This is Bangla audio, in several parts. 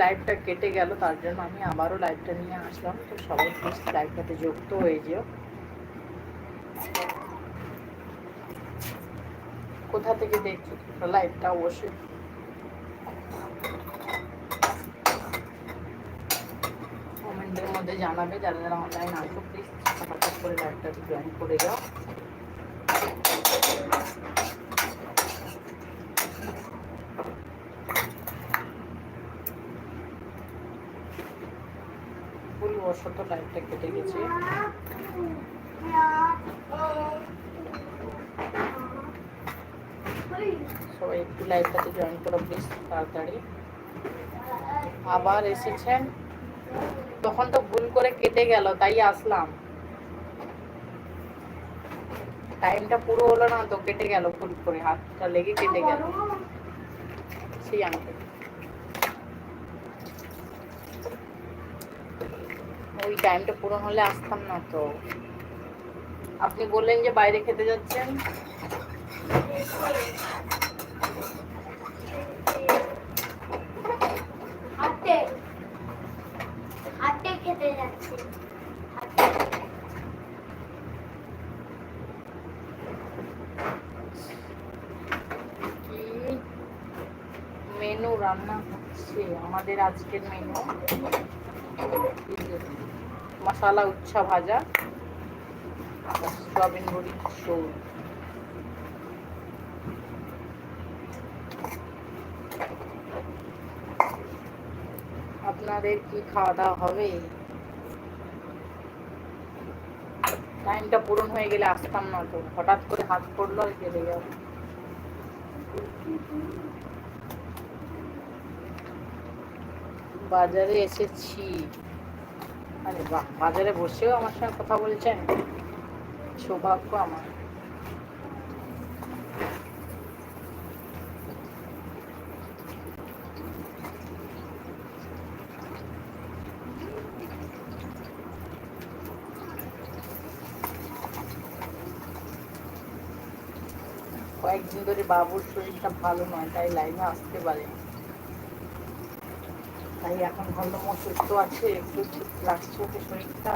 লাইভটা কেটে গেল, তার জন্য আমি আবারও লাইভটা নিয়ে আসলাম। তো সবাই প্লিজ লাইভটাতে যুক্ত হয়ে যেও। কোথা থেকে দেখছ লাইভটা অবশ্যই। কমেন্টের মধ্যে জানাবে, যারা যারা অনলাইন আসো প্লিজ করে লাইভটাতে জয়েন করে যাও। ভুলবশত লাইভটা কেটে গেছে। সবাই একটু লাইভটাতে জয়েন করো প্লিজ তাড়াতাড়ি। আবার এসেছেন। তখন তো ভুল করে কেটে গেল, তাই আসলাম। টাইমটা পুরো হলো না, তো কেটে গেল, ভুল করে। হাতটা লেগে কেটে গেল। সেই আনতে ওই টাইমটা পূরণ হলে আসতাম না তো। আপনি বললেন যে বাইরে খেতে যাচ্ছেন। খেতে যাচ্ছে। মেনু রান্না হচ্ছে আমাদের আজকের মেনু মশালা, উচ্ছা ভাজা সয়াবিন বড়ির ঝোল আপনাদের কি খাওয়া দাওয়া হবে টাইমটা পূরণ হয়ে গেলে আসতাম না তো। হঠাৎ করে হাত পড়ল, আর কেটে গেল। বাজারে এসেছি। আরে বাহ, বাজারে বসেও আমার সঙ্গে কথা বলছেন? সৌভাগ্য আমার। কয়েকদিন ধরে বাবুর শরীরটা ভালো নয়, তাই লাইনে আসতে পারে তাই এখন ভালো সুস্থ আছে, একটু ঠিক লাগছে ওকে শরীরটা।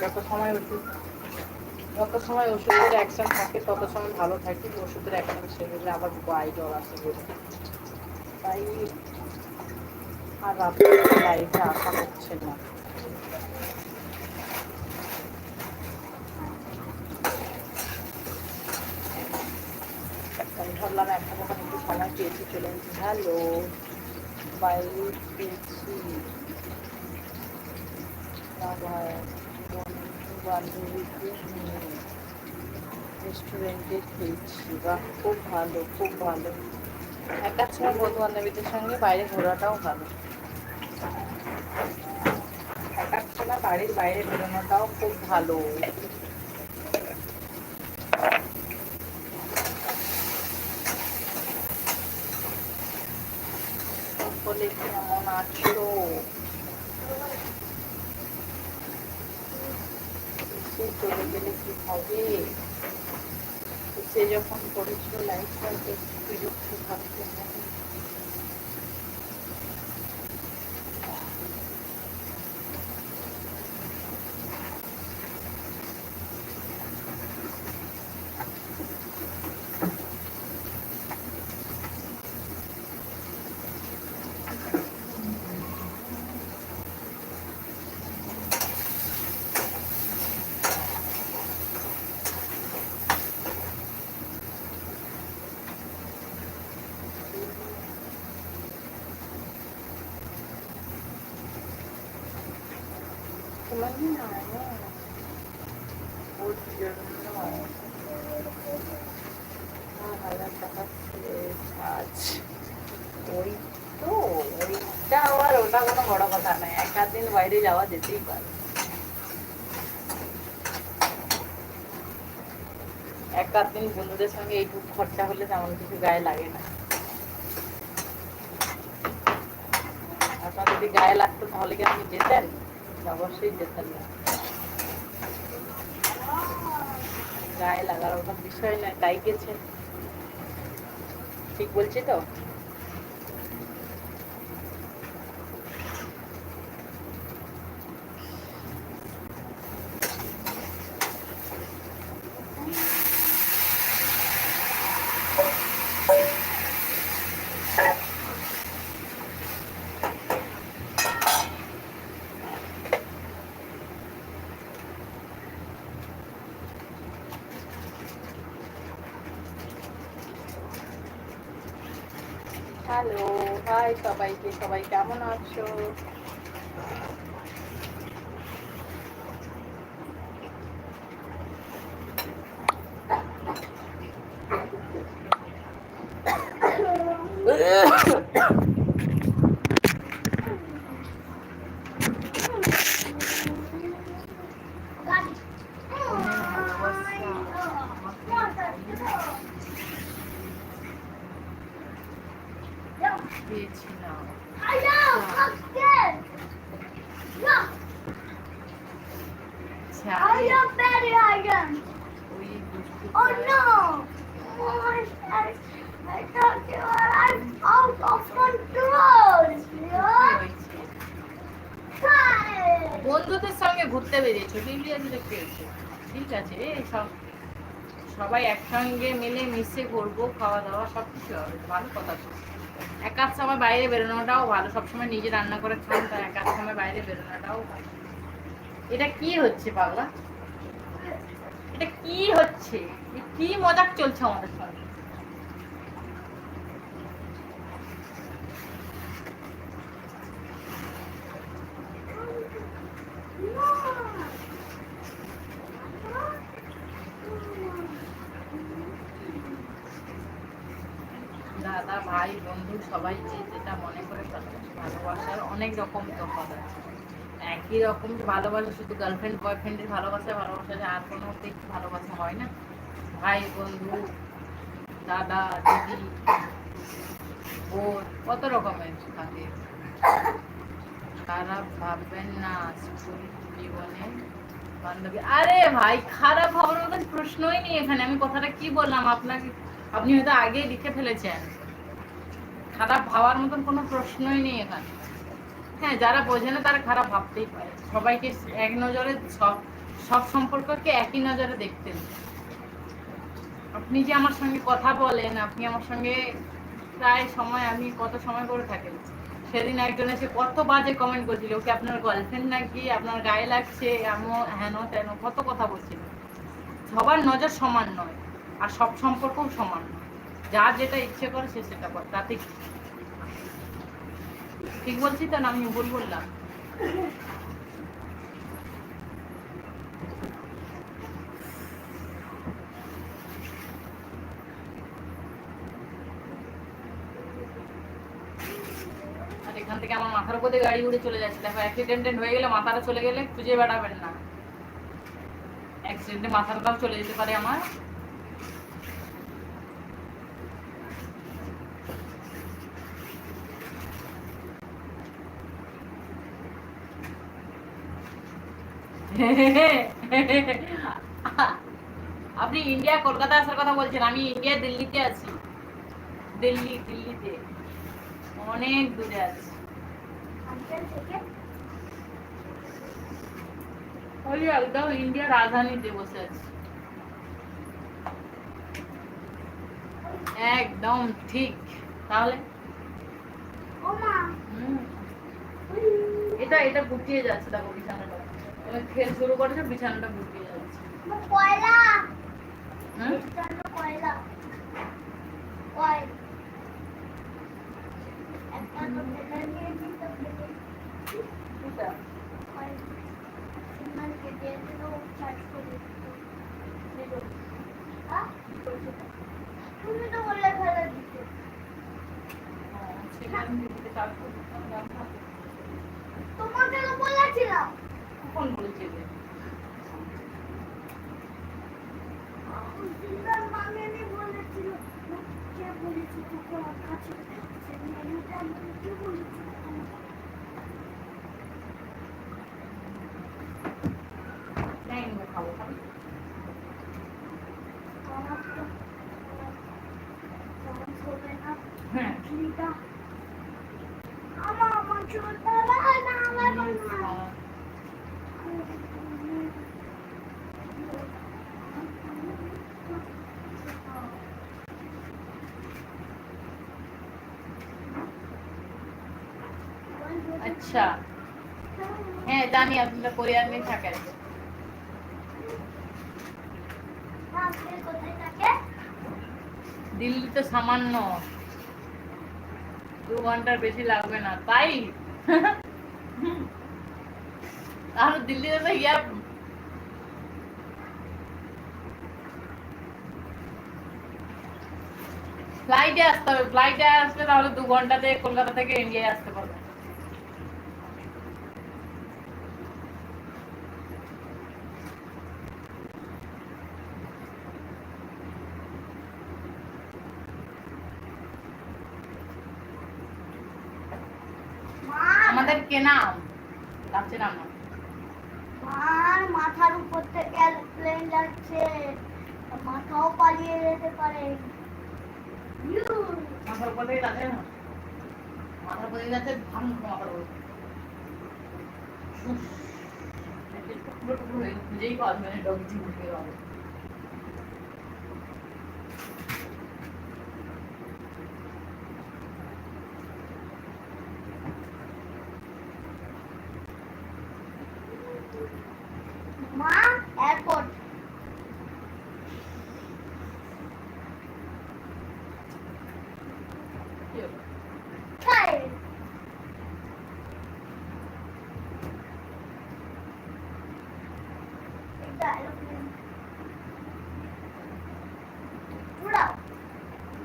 যত সময় ওষুধ, যত সময় ওষুধের অ্যাকশন থাকে, তত সময় ভালো থাকে, ওষুধের অ্যাকশন শেষ হলে আবার গায়ে জ্বর আসে তাই আর রাত্রে লাইভে আসা হচ্ছে না। আমি ভাবলাম একটা যখন একটু সময় পেয়েছি, চলে হ্যালো। বাইরে পেয়েছি বান্ধবীকে নিয়ে রেস্টুরেন্টে খেয়েছি বাহ খুব ভালো খুব ভালো একার সময় বন্ধু বান্ধবীদের সঙ্গে বাইরে ঘোরাটাও ভালো একার সময় বাড়ির বাইরে বেরোনোটাও খুব ভালো সকলে কেমন আছো। চলে গেলে কি হবে? সে যখন করেছিল লাইফটা একটু থাকতে হবে ওই তো ওইটা আবার ওটা কোনো বড় কথা নয় এক দিন বাইরে যাওয়া যেতেই পারে এক দিন বন্ধুদের সঙ্গে এইটুকু খরচা হলে তেমন কিছু গায়ে লাগে না আপনার যদি গায়ে লাগতো তাহলে কি আপনি যেতেন অবশ্যই যেতেন না গায়ে লাগার কোনো বিষয় নয় তাই গেছেন ঠিক বলছি তো হ্যালো হাই সবাইকে সবাই কেমন আছো? না Oh no! Oh, I, I thought you were I'm out of control. বন্ধুদের সঙ্গে ঘুরতে বেরিয়েছো বিলিয়া দিলে পেয়েছ ঠিক আছে সব সবাই একসঙ্গে মিলে মিশে করব খাওয়া দাওয়া সব কিছু হবে। ভালো কথা তো এক আধ সময় বাইরে বেরোনোটাও ভালো। সবসময় নিজে রান্না করে খান তার এক আধ সময় বাইরে বেরোনোটাও ভালো। এটা কি হচ্ছে পাগলা এটা কি হচ্ছে? কি মজাক চলছে আমাদের সঙ্গে দাদা ভাই, বন্ধু, সবাই যে যেটা মনে করে ভালোবাসে ভালোবাসার অনেক রকম তফাৎ আছে। একই রকম ভালোবাসা, শুধু গার্লফ্রেন্ড বয়ফ্রেন্ডের ভালোবাসা ভালোবাসা আর কোনো দিক ভালোবাসা হয় না। ভাই, বন্ধু, দাদা, দিদি, বোন, কত রকমের থাকে। খারাপ ভাববেন না, স্কুল, জীবনে বান্ধবী। আরে ভাই, খারাপ হওয়ার মতন প্রশ্নই নেই এখানে। আমি কথাটা কি বললাম আপনাকে? আপনি হয়তো আগে লিখে ফেলেছেন। খারাপ ভাবার মতন কোনো প্রশ্নই নেই এখানে। হ্যাঁ যারা বোঝে না তারা খারাপ ভাবতেই পারে। সবাইকে এক নজরে সব সব সম্পর্ককে একই নজরে দেখতেন আপনি যে আমার সঙ্গে কথা বলেন, আপনি আমার সঙ্গে প্রায় সময়, আমি কত সময় করে থাকেন? সেদিন একজন এসে কত বাজে কমেন্ট করছিল, ওকে আপনার গার্লফ্রেন্ড নাকি? আপনার গায়ে লাগছে? এমন হেন তেন কত কথা বলছিল। সবার নজর সমান নয়, আর সব সম্পর্কও সমান নয়। যার যেটা ইচ্ছে করে সে সেটা করে, তাতে? ঠিক বলছি তো না? আমি ভুল বললাম? এখান থেকে আমার মাথার উপর গাড়ি উড়ে চলে যাচ্ছে। দেখো অ্যাক্সিডেন্ট হয়ে গেলে মাথাটা চলে গেলে খুঁজে বেড়াবেন না। অ্যাক্সিডেন্টে মাথাটাও চলে যেতে পারে আমার। আপনি ইন্ডিয়া কলকাতা আসার কথা বলছেন আমি ইন্ডিয়া দিল্লিতে আছি। দিল্লি দিল্লিতে। অনেক দূরে আছি। ওই একদম ইন্ডিয়ার রাজধানীতে বসে আছি। একদম ঠিক। তাহলে? এটা এটা গুটিয়ে যাচ্ছে দেখো বিছানাটা। খেল শুরু করেছ বিছানাটা যাচ্ছে। কয়লা। কয়লা। দিল হ্যাঁ? তুমি তো বললে ফেলে দিতে। হ্যাঁ। তোমাকে তো বলেছিলাম। দিদার মামেনি বলেছিল কে বলেছি তোকে আমার কাছে সে মেনুটা আমি কে বলেছি হ্যাঁ এনে খাব খাবি আমার তো তখন চলবে না হ্যাঁ খিলিটা আমার আমার চলতে না না আমার না হ্যাঁ। আচ্ছা। হ্যাঁ জানি আপনারা কোরিয়ান নিয়ে থাকেন থাকে দিল্লি তো সামান্য। দু ঘণ্টার বেশি লাগবে না, তাই? আর দিল্লি যেতে গিয়া ফ্লাইটে আসতে হবে ফ্লাইটে আসলে তাহলে দু ঘন্টাতে কলকাতা থেকে ইন্ডিয়ায় আসতে পারবে মা আমাদের কেনা আম গাছের আম না। মার মাথার উপর থেকে এরোপ্লেন যাচ্ছে মাথাও পালিয়ে যেতে পারে। মাথার থেকে যাচ্ছে, মাথার থেকে যাচ্ছে, ভাঙ মাথার খুঁজেই পাওয়া যাবে ডগি হবে মা এয়ারপোর্ট কি হবে? খাই এটা এরোপ্লেন উড়াও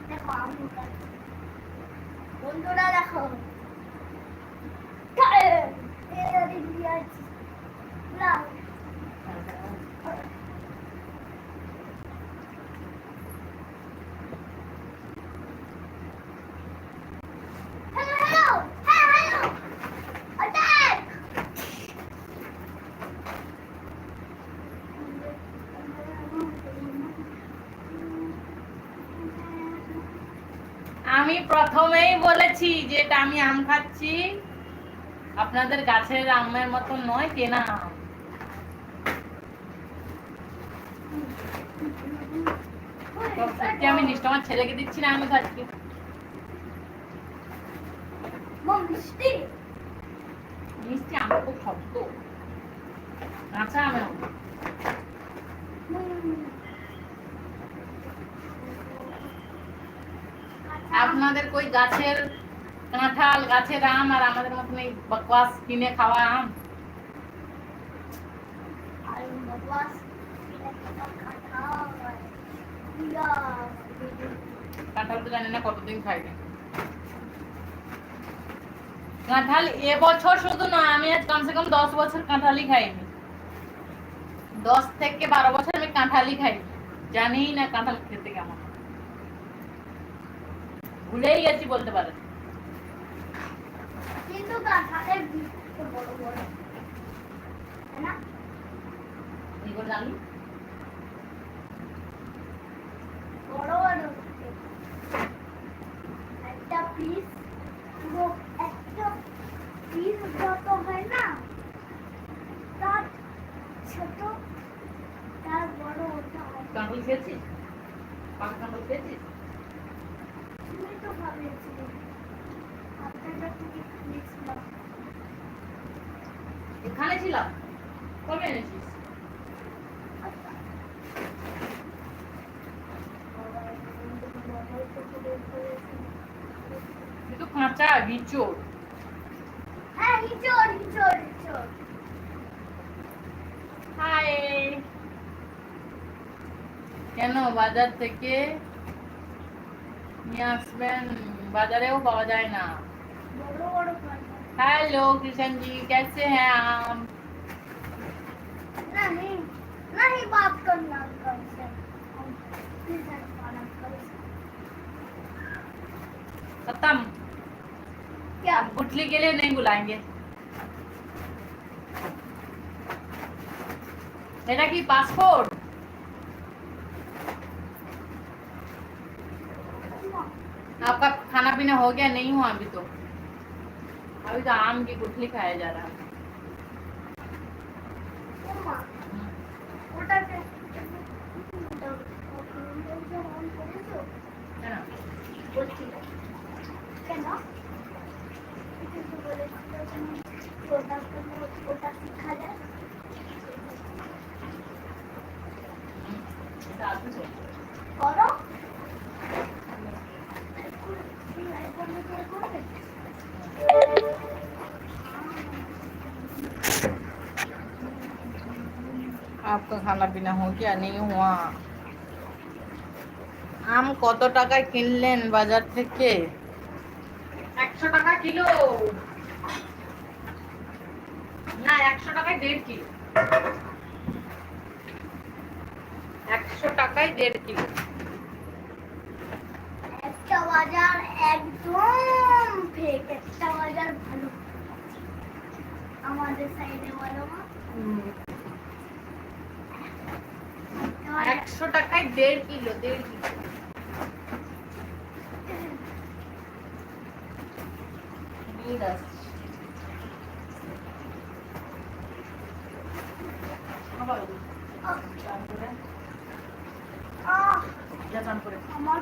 দেখো আমি উড়াচ্ছি। বন্ধুরা দেখো প্রথমেই বলেছি যে এটা আমি আম খাচ্ছি। আপনাদের গাছের আমের মতো নয় কেনা আম। আমি নিশ্চয় আমার ছেলেকে দিচ্ছি না আমি খাচ্ছি। মিষ্টি? মিষ্টি আম খুব শক্ত। কাঁচা আমের মতো। আপনাদের কই গাছের কাঁঠাল গাছের আম আর আমাদের মতন এই বকওয়াস কিনে খাওয়া আম? কাঁঠাল। তো জানি না কতদিন খাইনি কাঁঠাল এবছর শুধু না আমি আজ কমসে কম দশ বছর কাঁঠালই খাইনি। দশ থেকে বারো বছর আমি কাঁঠালই খাই জানিই না কাঁঠাল খেতে কেমন। ভুলেই গেছি বলতে পারেন কিন্তু বড় বড়। বড় বড় একটা পিস পুরো একটা পিস যত হয় না তার ছোট তার বড় ওটা হয় খেয়েছিস? পাকা কাঁঠাল খেয়েছিস তুমি তো ভাবলেছিলে আপনারা থেকে খাইয়েছিলাম এখানে ছিলাম। কবে এনেছিস? কিন্তু কাঁচা বিচোর হ্যাঁ হাই। কেন বাজার থেকে নিয়ে আসবেন? বাজারেও পাওয়া যায় না। हेलो कृष्ण जी कैसे हैं आप? नहीं नहीं बात करना खत्म। क्या? गुटली के लिए नहीं बुलाएँगे। मेरा की पासपोर्ट आपका खाना पीना हो गया? नहीं हुआ अभी तो। अभी तो आम की गुठली खाया जा रहा है। করো आपका खाना पीना हो गया? नहीं हुआ। আম কত টাকায় কিনলেন বাজার থেকে একশো টাকা কিলো না একশো টাকায় দেড় কিলো একশো টাকায় দেড় কিলো একটা বাজার একদম ফেক একটা বাজার ভালো। আমাদের সাইডে বলো মা। একটা বাজার- একশো টাকায় দেড় কিলো দেড় কিলো। আমার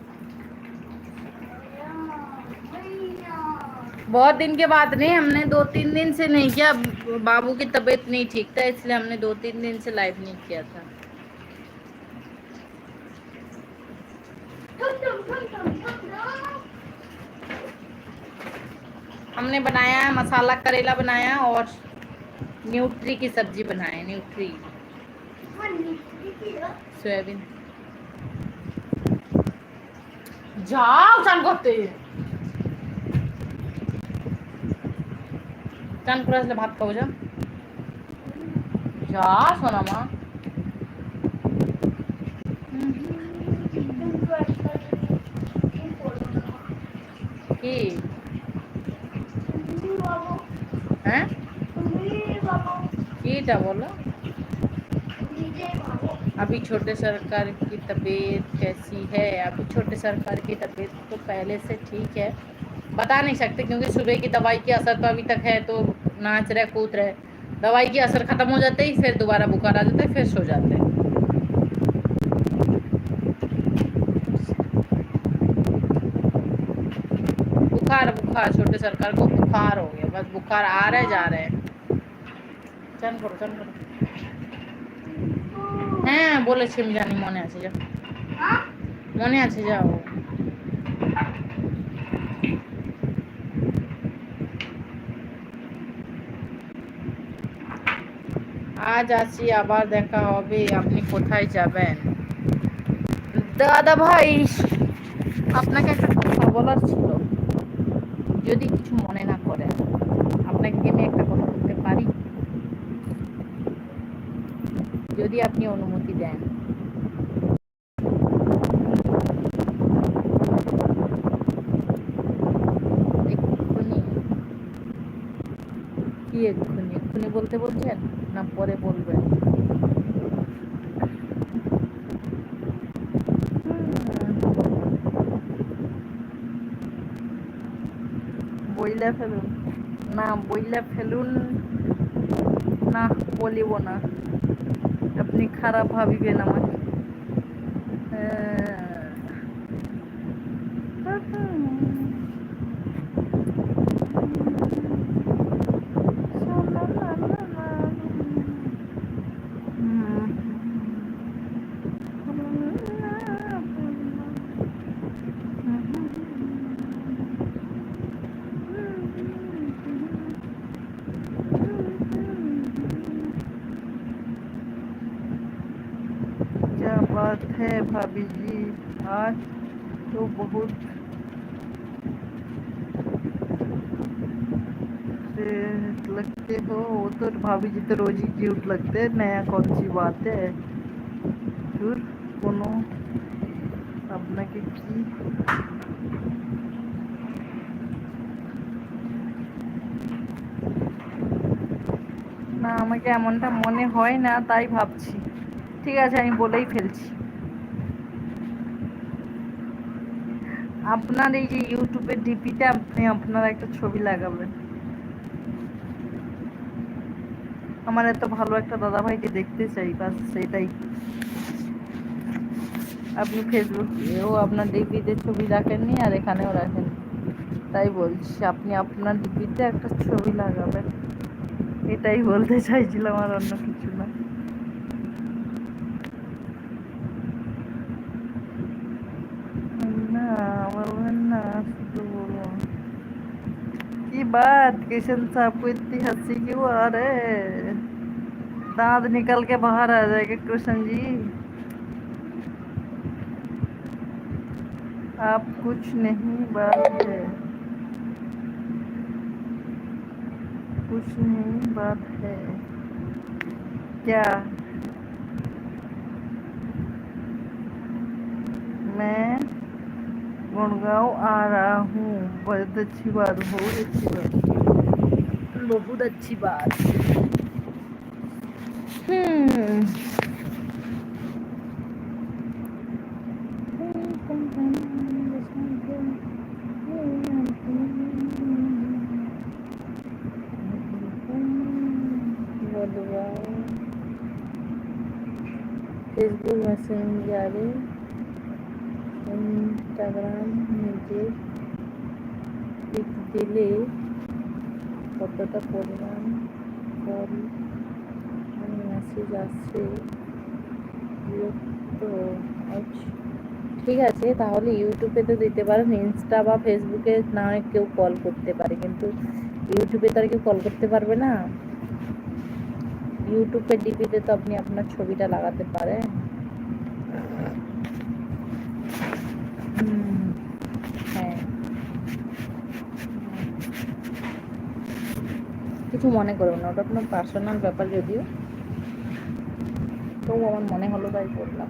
बहुत दिन के बाद नहीं हमने दो तीन दिन से नहीं किया। बाबू की तबीयत नहीं ठीक था इसलिए हमने दो तीन दिन से लाइव नहीं किया था। हमने बनाया है मसाला करेला बनाया और न्यूट्री की सब्ज़ी बनाया न्यूट्री। सोयाबीन। जाओ करते हैं। চান করে আসলে ভাত খাবো যা যা সোনা মা কি হ্যাঁ কিটা বলো अभी छोटे सरकार की तबीयत कैसी है अभी छोटे सरकार की तबीयत तो पहले से ठीक है बता नहीं सकते क्योंकि सुबह की दवाई की असर तो अभी तक है तो नाच रहे कूद रहे दवाई की असर खत्म हो जाते ही फिर दोबारा बुखार आ जाता है फिर सो जाते हैं बुखार बुखार छोटे सरकार को बुखार हो गया बस बुखार आ रहे जा रहे हैं चल करो चल करो হ্যাঁ বলেছি আমি জানি মনে আছে যাও মনে আছে যাও আজ আছি, আবার দেখা হবে, আপনি কোথায় যাবেন? দাদা ভাই, আপনাকে একটা কথা বলার ছিল। যদি কিছু মনে না করেন আপনাকে আমি একটা কথা বলতে পারি? যদি আপনি অনুমতি দেন এক্ষুনি কি এক্ষুনি। এক্ষুনি বলতে বলছেন না পরে বলবেন? বইলা ফেলুন। না, বইলা ফেলুন। না, বলিব না। আপনি খারাপ ভাবিবেন আমাকে। बात है भाभी जी आज तो बहुत से लगते हो वो तो भाभी जी तो रोज ही क्यूट लगते हैं नया कौन सी बात है फिर कोनो আপনাকে কি না আমাকে এমনটা মনে হয় না তাই ভাবছি ঠিক আছে আমি বলেই ফেলছি আপনার এই যে ইউটিউবের ডিপিতে আপনি আপনার একটা ছবি লাগাবেন। আমার এত ভালো একটা দাদা ভাইকে দেখতে চাই, বাস সেটাই। আপনি ফেসবুক ও আপনার ডিপিতে ছবি রাখেননি আর এখানেও রাখেন। তাই বলছি, আপনি আপনার ডিপিতে একটা ছবি লাগাবেন। এটাই বলতে চাইছিলাম আর অন্য কিছু बात, किशन साहब को इतनी हँसी क्यों आ रहे दांत निकल के बाहर आ जाएगा कृष्ण जी। आप कुछ नहीं, बात है। कुछ नहीं, बात है। क्या? मैं Gorgão, Arahu, Vodatibaru, Vodatibaru. Lobo da Tibaru. Hmm. Hmm. Hmm. Hmm. Hmm. Hmm. Hmm. Instagram নিজে পিক দিলে কতটা পরিমাণ কল মেসেজ আসছে বিরক্ত আচ্ছা। ঠিক আছে, তাহলে ইউটিউবে তো দিতে পারেন ইনস্টা বা ফেসবুকে না কেউ কল করতে পারে, কিন্তু ইউটিউবে তো আর কেউ কল করতে পারবে না ইউটিউবের ডিপিতে তো আপনি আপনার ছবিটা লাগাতে পারেন হুম, হ্যাঁ কিছু মনে করবেন না, ওটা কোনো পার্সোনাল ব্যাপার যদিও। তবু আমার মনে হলো তাই করলাম।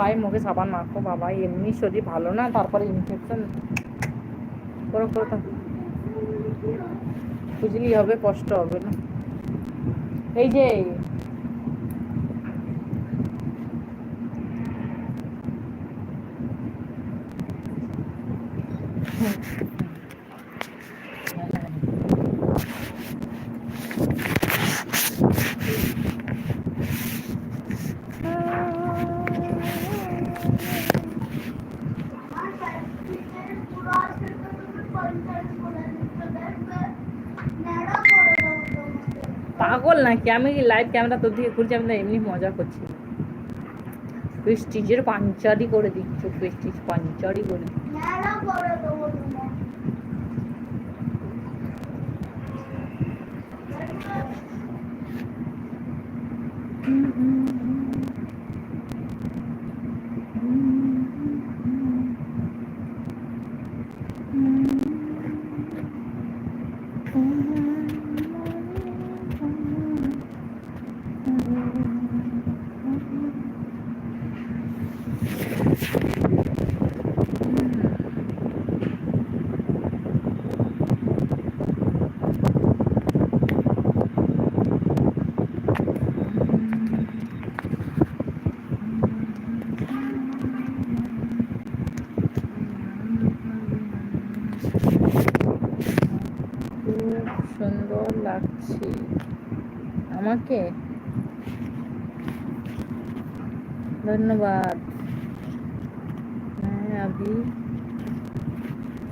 পায়ে মুখে সাবান মাখো বাবা, এমনি শরীর ভালো না, তারপরে ইনফেকশন তো। হবে, কষ্ট হবে না এই যে আর সার্টিফিকেট পুরো আসছে তো তুমি পঞ্চাশ করে দিচ্ছ দেখবে ন্যাড়া করে দেবো তোমাকে পাগল নাকি আমি লাইভ ক্যামেরা তোর দিকে ঘুরছে, আমি এমনি মজা করছি। পেস্টিজের পাঞ্চারি করে দিচ্ছ পেস্টিজ পাঞ্চারি করে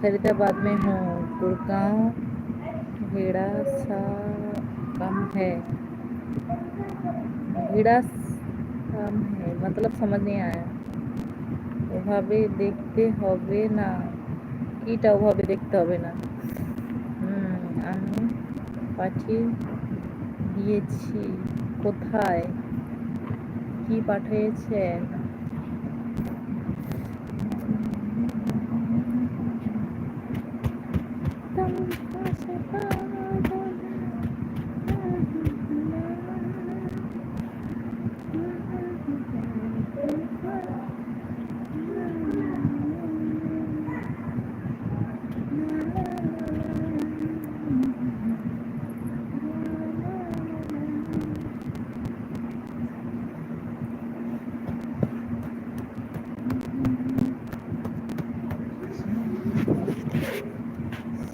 फरीदाबाद में हूँ गुड़गांव भेड़ा सा कम है भेड़ा कम है मतलब समझ नहीं आया ওভাবে দেখতে হবে না কিটা ওভাবে দেখতে হবে না হুম আমি পাঠিয়ে দিয়েছি কোথায় কি পাঠিয়েছেন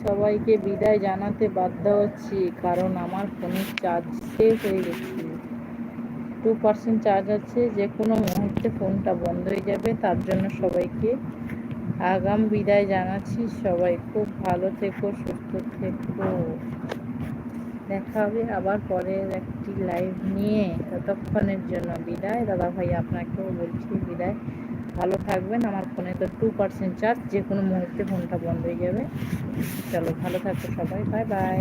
সবাইকে বিদায় জানাতে বাধ্য হচ্ছি, কারণ আমার ফোনের চার্জ শেষ হয়ে গেছে। টু পার্সেন্ট চার্জ আছে যে কোনো মুহূর্তে ফোনটা বন্ধ হয়ে যাবে, তার জন্য সবাইকে আগাম বিদায় জানাচ্ছি। সবাই খুব ভালো থেকো, সুস্থ থেকো। দেখা হবে আবার পরের একটি লাইভ নিয়ে। ততক্ষণের জন্য বিদায়। দাদা ভাই আপনাকেও বলছি বিদায়। ভালো থাকবেন। আমার ফোনে তো টু পার্সেন্ট চার্জ যে কোনো মুহূর্তে ফোনটা বন্ধ হয়ে যাবে। চলো, ভালো থাকবে সবাই। Bye bye